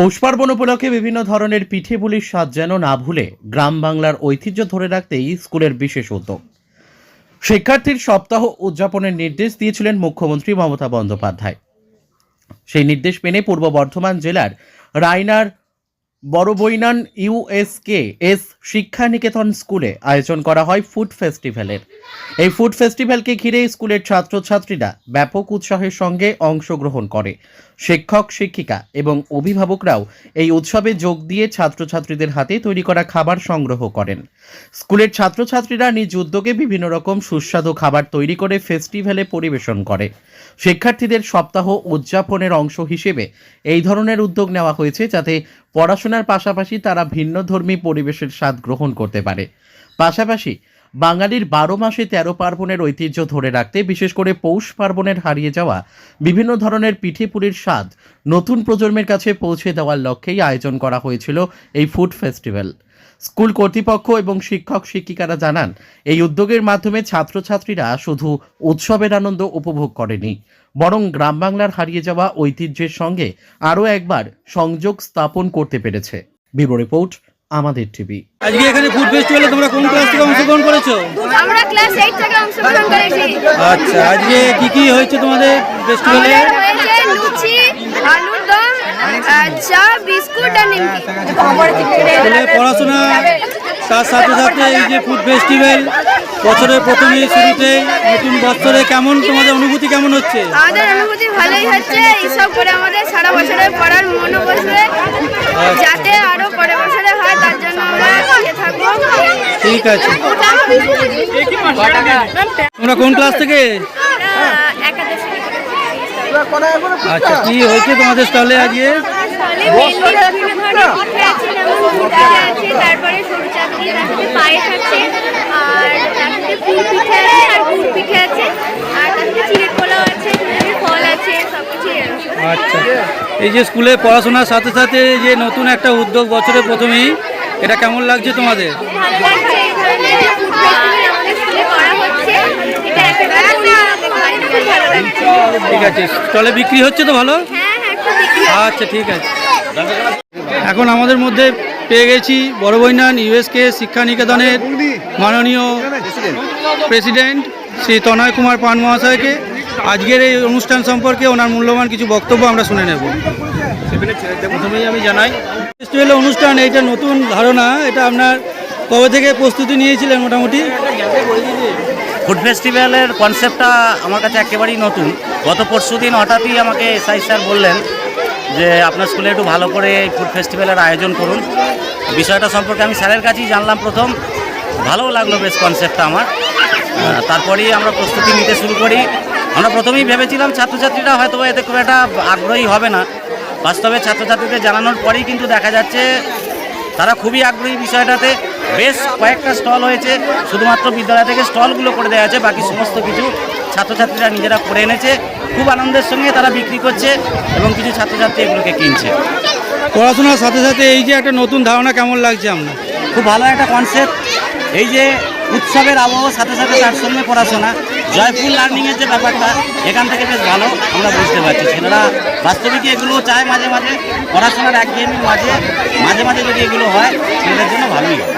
পৌষ পার্বণ উপলক্ষে বিভিন্ন ধরনের পিঠে পুলির স্বাদ যেন না ভুলে গ্রাম বাংলার ঐতিহ্য ধরে রাখতেই স্কুলের বিশেষ উদ্যোগ। শিক্ষার্থীর সপ্তাহ উদযাপনের নির্দেশ দিয়েছিলেন মুখ্যমন্ত্রী মমতা বন্দ্যোপাধ্যায়। সেই নির্দেশ মেনে পূর্ব বর্ধমান জেলার রায়নার বড়বৈনান ইউএসকে এস শিক্ষা নিকেতন স্কুলে আয়োজন করা হয় ফুড ফেস্টিভ্যালের। এই ফুড ফেস্টিভ্যালকে ঘিরে স্কুলের ছাত্রছাত্রীরা ব্যাপক উৎসাহের সঙ্গে অংশগ্রহণ করে। শিক্ষক, শিক্ষিকা এবং অভিভাবকরাও এই উৎসবে যোগ দিয়ে ছাত্রছাত্রীদের হাতে তৈরি করা খাবার সংগ্রহ করেন। স্কুলের ছাত্রছাত্রীরা নিজ উদ্যোগে বিভিন্ন রকম সুস্বাদু খাবার তৈরি করে ফেস্টিভ্যালে পরিবেশন করে। শিক্ষার্থীদের সপ্তাহ উদযাপনের অংশ হিসেবে এই ধরনের উদ্যোগ নেওয়া হয়েছে যাতে পড়াশোনার পাশাপাশি তারা ভিন্নধর্মী পরিবেশের স্বাদ গ্রহণ করতে পারে। পাশাপাশি, বাঙালির বারো মাসে তেরো পার্বণের ঐতিহ্য ধরে রাখতে, বিশেষ করে পৌষ পার্বণের হারিয়ে যাওয়া বিভিন্ন ধরনের পিঠে পুলির স্বাদ নতুন প্রজন্মের কাছে পৌঁছে দেওয়ার লক্ষ্যেই আয়োজন করা হয়েছিল এই ফুড ফেস্টিভ্যাল। স্কুল কর্তৃপক্ষ এবং শিক্ষক শিক্ষিকারা জানান এই উদ্যোগের মাধ্যমে ছাত্রছাত্রীরা শুধু উৎসবের আনন্দ উপভোগ করেনি বরং গ্রাম বাংলার হারিয়ে যাওয়া ঐতিহ্যের সঙ্গে আরও একবার সংযোগ স্থাপন করতে পেরেছে। ব্যুরো রিপোর্ট আমাদের টিভি। আজকে এখানে ফুড ফেস্টিভ্যালে তোমরা কোন ক্লাস থেকে অংশগ্রহণ করেছ? আমরা ক্লাস এইট থেকে অংশগ্রহণ করেছি। আচ্ছা আজকে কি কি হয়েছে তোমাদের ফেস্টিভ্যালে হয়েছে লুচি আহ, চা বিস্কুট আর নিমকি। পড়াশোনা তার সাথে সাথে এই যে ফুড ফেস্টিভ্যাল বছরের প্রথমেই শুরুতে নতুন বছরে কেমন তোমাদের অনুভূতি কেমন হচ্ছে? আমাদের অনুভূতি ভালোই হচ্ছে এইসব করে আমাদের সারা বছরে পড়ার মনে বসবে যাতে আরও পরের বছরে হয় তার জন্য আমরা থাকব। ঠিক আছে। তোমরা কোন ক্লাস থেকে? আচ্ছা কি হয়েছে তোমাদের স্টলে আজকে? তারপরে সরু চাকরি তার সাথে পায়েস আছে আর তার সাথে ফুল পিঠে আছে আর গুড় পিঠে আছে আর তার সাথে চিড়ের পোলাও আছে ফল আছে সব কিছুই আচ্ছা। এই যে স্কুলে পড়াশোনার সাথে সাথে যে নতুন একটা উদ্যোগ বছরের প্রথমেই এটা কেমন লাগছে তোমাদের? ভালো লাগছে আমাদের স্কুলে করা হচ্ছে এটা একেবারে ঠিক আছে। স্টলে বিক্রি হচ্ছে তো ভালো। আচ্ছা ঠিক আছে। এখন আমাদের মধ্যে পেয়ে গেছি বড় বৈনান ইউএসকে শিক্ষা নিকেতনের মাননীয় প্রেসিডেন্ট শ্রী তনয় কুমার পান মহাশয়কে। আজকের এই অনুষ্ঠান সম্পর্কে ওনার মূল্যবান কিছু বক্তব্য আমরা শুনে নেব। প্রথমেই আমি জানাই ফেস্টিভ্যালের অনুষ্ঠান, এইটা নতুন ধারণা, এটা আপনার কবে থেকে প্রস্তুতি নিয়েছিলেন মোটামুটি? ফুড ফেস্টিভ্যালের কনসেপ্টটা আমার কাছে একেবারেই নতুন। গত পরশু দিন হঠাৎই আমাকে এসআই স্যার বললেন যে, আপনার স্কুলে একটু ভালো করে ফুড ফেস্টিভ্যালের আয়োজন করুন। বিষয়টা সম্পর্কে আমি স্যারের কাছেই জানলাম প্রথম। ভালো লাগল বেশ কনসেপ্টটা আমার। তারপরেই আমরা প্রস্তুতি নিতে শুরু করি। আমরা প্রথমেই ভেবেছিলাম ছাত্রছাত্রীরা হয়তো এতে খুব একটা আগ্রহী হবে না। বাস্তবে ছাত্রছাত্রীদের জানানোর পরেই কিন্তু দেখা যাচ্ছে, তারা খুবই আগ্রহী বিষয়টাতে। বেশ কয়েকটা স্টল হয়েছে শুধুমাত্র বিদ্যালয় থেকে স্টলগুলো করে দেওয়া আছে বাকি সমস্ত কিছু ছাত্রছাত্রীরা নিজেরা করে এনেছে। খুব আনন্দের সঙ্গে তারা বিক্রি করছে এবং কিছু ছাত্রছাত্রী এগুলোকে কিনছে। পড়াশোনার সাথে সাথে এই যে একটা নতুন ধারণা কেমন লাগছে আপনার? খুব ভালো একটা কনসেপ্ট এই যে উৎসবের আবহাওয়ার সাথে সাথে তার সঙ্গে পড়াশোনা। জয়ফুল লার্নিংয়ের যে ব্যাপারটা, এখান থেকে বেশ ভালো আমরা বুঝতে পারছি। ছেলেরা বাস্তবিক এগুলো চায় মাঝে মাঝে। পড়াশোনার একঘেয়েমির মাঝে মাঝে মাঝে যদি এগুলো হয়, ছেলেদের জন্য ভালোই হয়।